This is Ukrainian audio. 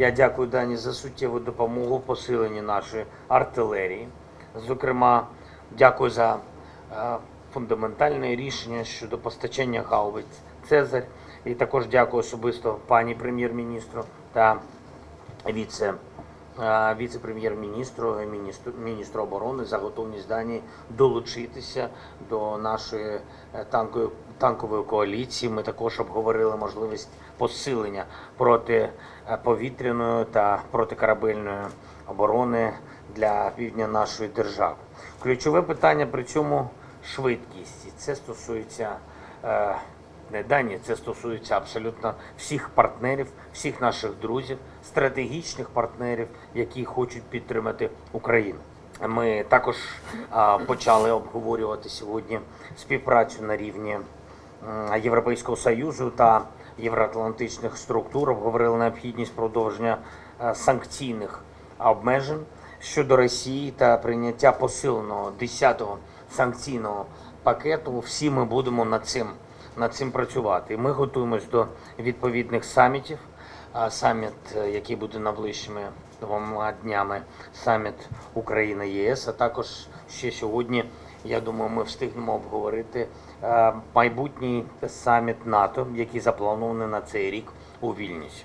Я дякую Дані за суттєву допомогу посиленні нашої артилерії. Зокрема, дякую за е, фундаментальне рішення щодо постачання гаубиць Цезарь. І також дякую особисто пані прем'єр-міністру та віце, віце-прем'єр-міністру, і міністру, міністру оборони за готовність Данії долучитися до нашої е, танкової, танкової коаліції. Ми також обговорили можливість посилення протиповітряної та протикорабельної оборони для півдня нашої держави. Ключове питання при цьому швидкість. Це стосується не Данії, це стосується абсолютно всіх партнерів, всіх наших друзів, стратегічних партнерів, які хочуть підтримати Україну. Ми також почали обговорювати сьогодні співпрацю на рівні Європейського союзу та євроатлантичних структур. Обговорили необхідність продовження е, санкційних обмежень щодо Росії та прийняття посиленого 10-го санкційного пакету. Всі ми будемо над цим над цим працювати. Ми готуємось до відповідних самітів. Саміт, який буде найближчими двома днями, саміт Україна ЄС. А також ще сьогодні, я думаю, ми встигнемо обговорити е, майбутній саміт НАТО, який запланований на цей рік у Вільнюсі.